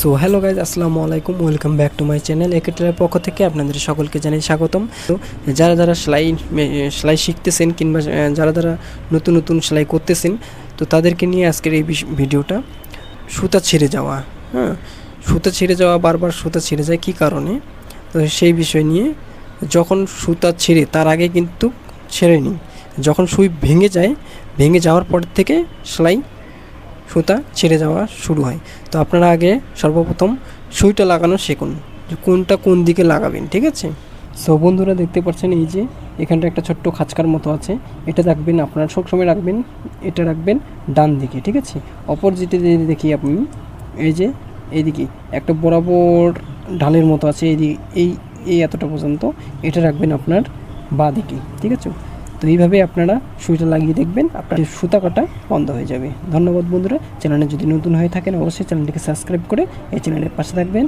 So hello guys আসসালামু আলাইকুম welcome back to my channel একেটের পক্ষ থেকে আপনাদের সকলকে জানাই স্বাগতম। তো, যারা যারা সেলাই সেলাই শিখতেছেন কিংবা যারা যারা নতুন নতুন সেলাই করতেছেন, তো তাদেরকে নিয়ে আজকের এই ভিডিওটা সুতা ছিঁড়ে যাওয়া হ্যাঁ? সুতা ছিঁড়ে যাওয়া, বারবার সুতা ছিঁড়ে যায় কী কারণে? তো সেই বিষয় নিয়ে যখন সুতা ছিঁড়ে, তার আগে কিন্তু ছেড়ে নিই যখন সুই ভেঙে যায়, ভেঙে যাওয়ার পর থেকে সেলাই সুতা ছিঁড়ে যাওয়া শুরু হয়। তো আপনারা আগে সর্বপ্রথম সুইটা লাগানো শিখুন, যে কোনটা কোন দিকে লাগাবেন, ঠিক আছে? সো বন্ধুরা দেখতে পাচ্ছেন এই যে এখানটা একটা ছোট্ট খাঁচকার মতো আছে। এটা রাখবেন, আপনারা সবসময় রাখবেন, এটা রাখবেন ডান দিকে, ঠিক আছে? অপোজিটে যদি দেখি আপনি, এই যে এইদিকে একটা বরাবর ঢালের মতো আছে, এই এই এই এতটা পর্যন্ত এটা রাখবেন আপনার বাঁ দিকে, ঠিক আছে? তো এইভাবে আপনারা সুইটা লাগিয়ে দেখবেন, আপনার সুতা কাটা বন্ধ হয়ে যাবে। ধন্যবাদ বন্ধুরা, চ্যানেলে যদি নতুন হয়ে থাকেন, অবশ্যই চ্যানেলটিকে সাবস্ক্রাইব করে এই চ্যানেলের পাশে থাকবেন।